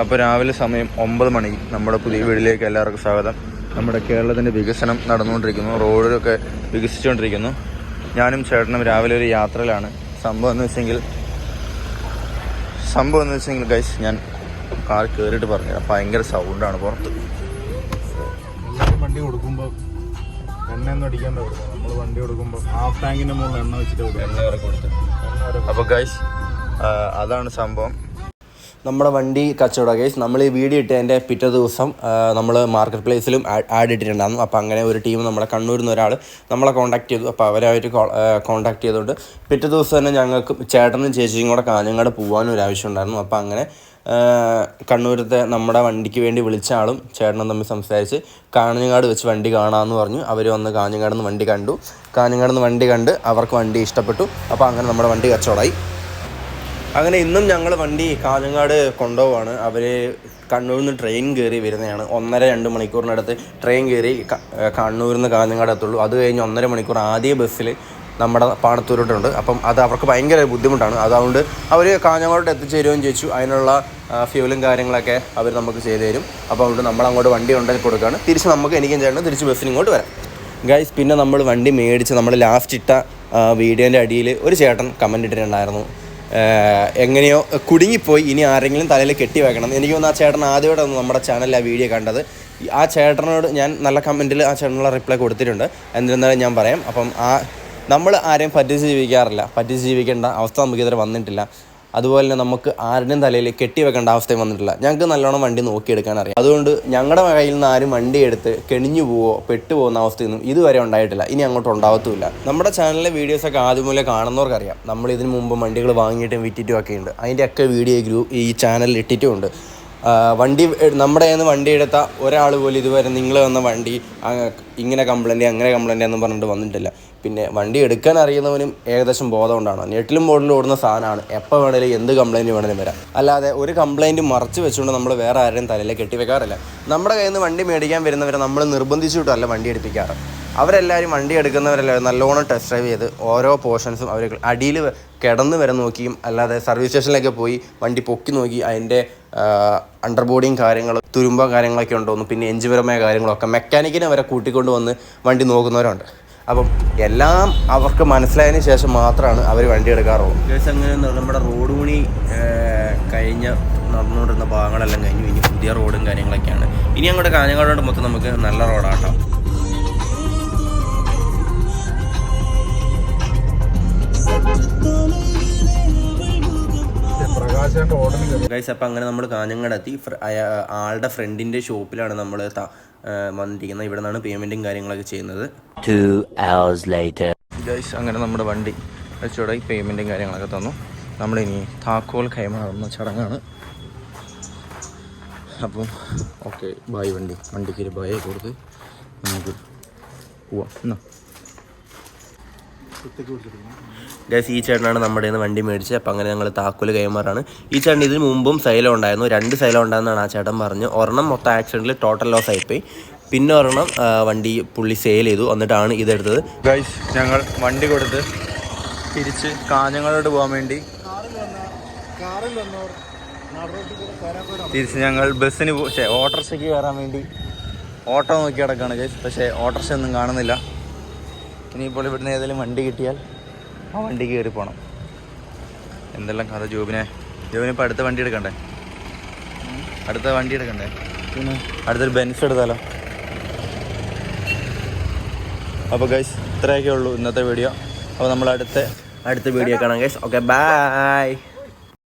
അപ്പോൾ രാവിലെ സമയം ഒമ്പത് മണി. നമ്മുടെ പുതിയ വീട്ടിലേക്ക് എല്ലാവർക്കും സ്വാഗതം. നമ്മുടെ കേരളത്തിന്റെ വികസനം നടന്നുകൊണ്ടിരിക്കുന്നു. റോഡൊക്കെ വികസിച്ചുകൊണ്ടിരിക്കുന്നു. ഞാനും ചേട്ടനും രാവിലെ ഒരു യാത്രയിലാണ്. സംഭവം എന്ന് വെച്ചെങ്കിൽ സംഭവം എന്ന് വെച്ചെങ്കിൽ ഗൈസ് ഞാൻ കാർ കയറിയിട്ട് പറഞ്ഞു ഭയങ്കര സൗണ്ടാണ് പുറത്ത്. വണ്ടി കൊടുക്കുമ്പോൾ എണ്ണ ഒന്നും അടിക്കാൻ നമ്മൾ വണ്ടി കൊടുക്കുമ്പോൾ ഹാഫ് ടാങ്കിന്റെ മുകളിൽ എണ്ണ വെച്ചിട്ട് എണ്ണ വരെ കൊടുത്ത്. അപ്പോൾ ഗൈസ് അതാണ് സംഭവം. നമ്മുടെ വണ്ടി കച്ചവടം കേസ് നമ്മൾ ഈ വീഡിയോ ഇട്ടതിന്റെ പിറ്റേ ദിവസം നമ്മൾ മാർക്കറ്റ് പ്ലേസിലും ആഡ് ഇട്ടിട്ടുണ്ടായിരുന്നു. അപ്പോൾ അങ്ങനെ ഒരു ടീം നമ്മുടെ കണ്ണൂരിൽ നിന്ന് ഒരാൾ നമ്മളെ കോൺടാക്ട് ചെയ്തു. അപ്പോൾ അവരായിട്ട് കോൺടാക്ട് ചെയ്തുകൊണ്ട് പിറ്റേ ദിവസം തന്നെ ഞങ്ങൾക്ക് ചേട്ടനും ചേച്ചിയും കൂടെ കാഞ്ഞങ്ങാട് പോകാനും ഒരു ആവശ്യം ഉണ്ടായിരുന്നു. അപ്പോൾ അങ്ങനെ കണ്ണൂരത്തെ നമ്മുടെ വണ്ടിക്ക് വേണ്ടി വിളിച്ച ആളും ചേട്ടനും തമ്മിൽ സംസാരിച്ച് കാഞ്ഞങ്ങാട് വെച്ച് വണ്ടി കാണാമെന്ന് പറഞ്ഞു. അവർ വന്ന് കാഞ്ഞങ്ങാട് നിന്ന് വണ്ടി കണ്ടു. കാഞ്ഞങ്ങാട് നിന്ന് വണ്ടി കണ്ട് അവർക്ക് വണ്ടി ഇഷ്ടപ്പെട്ടു. അപ്പോൾ അങ്ങനെ നമ്മുടെ വണ്ടി കച്ചവടമായി. അങ്ങനെ ഇന്നും ഞങ്ങൾ വണ്ടി കാഞ്ഞങ്ങാട് കൊണ്ടുപോവാണ്. അവർ കണ്ണൂരിൽ നിന്ന് ട്രെയിൻ കയറി വരുന്നതാണ്. ഒന്നര രണ്ട് മണിക്കൂറിനടുത്ത് ട്രെയിൻ കയറി കണ്ണൂരിൽ നിന്ന് കാഞ്ഞങ്ങാട് എത്തുള്ളൂ. അത് കഴിഞ്ഞ് ഒന്നര മണിക്കൂർ ആദ്യ ബസ്സിൽ നമ്മുടെ പാണത്തൂരോട്ടുണ്ട്. അപ്പം അത് അവർക്ക് ഭയങ്കര ബുദ്ധിമുട്ടാണ്. അതുകൊണ്ട് അവർ കാഞ്ഞങ്ങോട്ട് എത്തിച്ചേരുകയും ചോദിച്ചു അതിനുള്ള ഫ്യൂലും കാര്യങ്ങളൊക്കെ അവർ നമുക്ക് ചെയ്തു തരും. അപ്പോൾ അതുകൊണ്ട് നമ്മൾ അങ്ങോട്ട് വണ്ടി ഉണ്ടാക്കി കൊടുക്കുകയാണ്. തിരിച്ച് നമുക്ക് എനിക്കും ചേട്ടൻ തിരിച്ച് ബസ്സിന് ഇങ്ങോട്ട് വരാം. ഗൈസ് പിന്നെ നമ്മൾ വണ്ടി മേടിച്ച് നമ്മൾ ലാസ്റ്റ് ഇട്ട വീഡിയോന്റെ അടിയിൽ ഒരു ചേട്ടൻ കമന്റ് ഇട്ടിട്ടുണ്ടായിരുന്നു. എങ്ങനെയോ കുടുങ്ങിപ്പോയി. ഇനി ആരെങ്കിലും തലയിൽ കെട്ടി വെക്കണം. എനിക്ക് തോന്നുന്നു ആ ചേട്ടൻ ആദ്യമായിട്ടാണ് നമ്മുടെ ചാനലിൽ ആ വീഡിയോ കണ്ടത്. ആ ചേട്ടനോട് ഞാൻ നല്ല കമന്റിൽ ആ ചേട്ടനുള്ള റിപ്ലൈ കൊടുത്തിട്ടുണ്ട്. എന്നിരുന്നാലും ഞാൻ പറയാം. അപ്പം ആ നമ്മൾ ആരെയും പറ്റിച്ച് ജീവിക്കാറില്ല. പറ്റിച്ച് ജീവിക്കേണ്ട അവസ്ഥ നമുക്കിതുവരെ വന്നിട്ടില്ല. അതുപോലെ തന്നെ നമുക്ക് ആരുടെയും തലയിൽ കെട്ടി വെക്കേണ്ട അവസ്ഥയും വന്നിട്ടില്ല. ഞങ്ങൾക്ക് നല്ലോണം വണ്ടി നോക്കിയെടുക്കാൻ അറിയാം. അതുകൊണ്ട് ഞങ്ങളുടെ കയ്യിൽ നിന്ന് ആരും വണ്ടി എടുത്ത് കെണിഞ്ഞു പോവോ പെട്ടു പോകുന്ന അവസ്ഥയൊന്നും ഇതുവരെ ഉണ്ടായിട്ടില്ല. ഇനി അങ്ങോട്ട് ഉണ്ടാവത്തുമില്ല. നമ്മുടെ ചാനലിലെ വീഡിയോസൊക്കെ ആദ്യം മുതലേ കാണുന്നവർക്കറിയാം നമ്മൾ ഇതിനു മുമ്പ് വണ്ടികൾ വാങ്ങിയിട്ടും വിറ്റിട്ടും ഒക്കെ ഉണ്ട്. അതിന്റെയൊക്കെ വീഡിയോ ഗ്രൂപ്പ് ഈ ചാനലിൽ ഇട്ടിട്ടുമുണ്ട് ആ, വണ്ടി നമ്മുടെ കയ്യിൽ നിന്ന് വണ്ടി എടുത്ത ഒരാൾ പോലും ഇതുവരെ നിങ്ങൾ വന്ന വണ്ടി ഇങ്ങനെ കംപ്ലൈന്റ് അങ്ങനെ കംപ്ലൈന്റ് എന്ന് പറഞ്ഞിട്ട് വന്നിട്ടില്ല. പിന്നെ വണ്ടി എടുക്കാൻ അറിയുന്നവനും ഏകദേശം ബോധം ഉണ്ടാവണം നെറ്റിലും ബോർഡിലും ഓടുന്ന സാധനമാണ്. എപ്പോൾ വേണേലും എന്ത് കംപ്ലൈന്റ് വേണേലും വരാം. അല്ലാതെ ഒരു കംപ്ലൈന്റ് മറച്ച് വെച്ചുകൊണ്ട് നമ്മൾ വേറെ ആരെയും തലയിൽ കെട്ടിവെക്കാറില്ല. നമ്മുടെ കയ്യിൽ നിന്ന് വണ്ടി മേടിക്കാൻ വരുന്നവരെ നമ്മൾ നിർബന്ധിച്ചിട്ടല്ല വണ്ടി എടുപ്പിക്കാറ്. അവരെല്ലാവരും വണ്ടി എടുക്കുന്നവരെല്ലാവരും നല്ലോണം ടെസ്റ്റ് ഡ്രൈവ് ചെയ്ത് ഓരോ പോർഷൻസും അവർ അടിയിൽ കിടന്ന് വരെ നോക്കിയും അല്ലാതെ സർവീസ് സ്റ്റേഷനിലൊക്കെ പോയി വണ്ടി പൊക്കി നോക്കി അതിന്റെ അണ്ടർ ബോഡിയും കാര്യങ്ങൾ തുരുമ്പോ കാര്യങ്ങളൊക്കെ ഉണ്ടോന്ന് പിന്നെ എഞ്ചിപരമായ കാര്യങ്ങളൊക്കെ മെക്കാനിക്കിനെ വരെ കൂട്ടിക്കൊണ്ട് വന്ന് വണ്ടി നോക്കുന്നവരുണ്ട്. അപ്പം എല്ലാം അവർക്ക് മനസ്സിലായതിനു ശേഷം മാത്രമാണ് അവർ വണ്ടി എടുക്കാറുള്ളത് കേസ് അങ്ങനെ നമ്മുടെ റോഡ് പണി കഴിഞ്ഞ നടന്നുകൊണ്ടിരുന്ന ഭാഗങ്ങളെല്ലാം കഴിഞ്ഞു. ഇനി പുതിയ റോഡും കാര്യങ്ങളൊക്കെയാണ്. ഇനി അങ്ങോട്ട് കാഞ്ഞങ്ങാടോട്ട് മൊത്തം നമുക്ക് നല്ല റോഡാട്ടോ ഗൈസ് അപ്പം അങ്ങനെ നമ്മൾ കാഞ്ഞങ്ങാട് എത്തി ഫ്ര- അയ- ആളുടെ ഫ്രണ്ടിന്റെ ഷോപ്പിലാണ് നമ്മൾ വന്നിരിക്കുന്നത്. ഇവിടെ നിന്നാണ് പേയ്മെന്റും കാര്യങ്ങളൊക്കെ ചെയ്യുന്നത്. Two hours later. ഗൈസ് അങ്ങനെ നമ്മുടെ വണ്ടി വെച്ചോടെ പേയ്മെന്റും കാര്യങ്ങളൊക്കെ തന്നു. നമ്മളിനി താക്കോൽ കൈമാറുന്ന ചടങ്ങാണ്. അപ്പം ഓക്കെ ബായ് വണ്ടി. വണ്ടിക്ക് ഒരു ബായ് കൊടുത്ത് നമുക്ക് പോവാം. എന്നാ? ഗൈസ് ഈ ചേട്ടനാണ് നമ്മുടെ നിന്ന് വണ്ടി മേടിച്ചത്. അപ്പം അങ്ങനെ ഞങ്ങൾ താക്കോൽ കൈമാറാണ്. ഈ ചേട്ടൻ ഇതിന് മുമ്പും സൈലം ഉണ്ടായിരുന്നു. രണ്ട് സൈലം ഉണ്ടായിരുന്നാണ് ആ ചേട്ടൻ പറഞ്ഞു ഒരെണ്ണം മൊത്തം ആക്സിഡന്റിൽ ടോട്ടൽ ലോസ് ആയിപ്പോയി. പിന്നെ ഒരെണ്ണം വണ്ടി പുള്ളി സെയിൽ ചെയ്തു. എന്നിട്ടാണ് ഇതെടുത്തത്. ഗൈസ് ഞങ്ങൾ വണ്ടി കൊടുത്ത് തിരിച്ച് കാഞ്ഞങ്ങളോട് പോകാൻ വേണ്ടി തിരിച്ച് ഞങ്ങൾ ബസ്സിന് ഓട്ടോറിക്ഷയ്ക്ക് കയറാൻ വേണ്ടി ഓട്ടോ നോക്കി കിടക്കുകയാണ് ഗൈസ് പക്ഷേ ഓട്ടോറിക്ഷ ഒന്നും കാണുന്നില്ല. ഇനിയിപ്പോൾ ഇവിടുന്ന് ഏതെങ്കിലും വണ്ടി കിട്ടിയാൽ ആ വണ്ടി കയറി പോകണം എന്തെല്ലാം കഥ ജോബിനെ? ജോബിനെ ഇപ്പോൾ അടുത്ത വണ്ടി എടുക്കണ്ടേ? അടുത്ത വണ്ടി എടുക്കണ്ടേ? പിന്നെ? അടുത്തൊരു ബെൻസ് എടുത്താലോ? അപ്പോൾ ഗൈസ് ഇത്രയൊക്കെ ഉള്ളൂ ഇന്നത്തെ വീഡിയോ അപ്പോൾ നമ്മൾ അടുത്ത അടുത്ത വീഡിയോ കാണാം ഗൈസ് ഓക്കെ ബൈ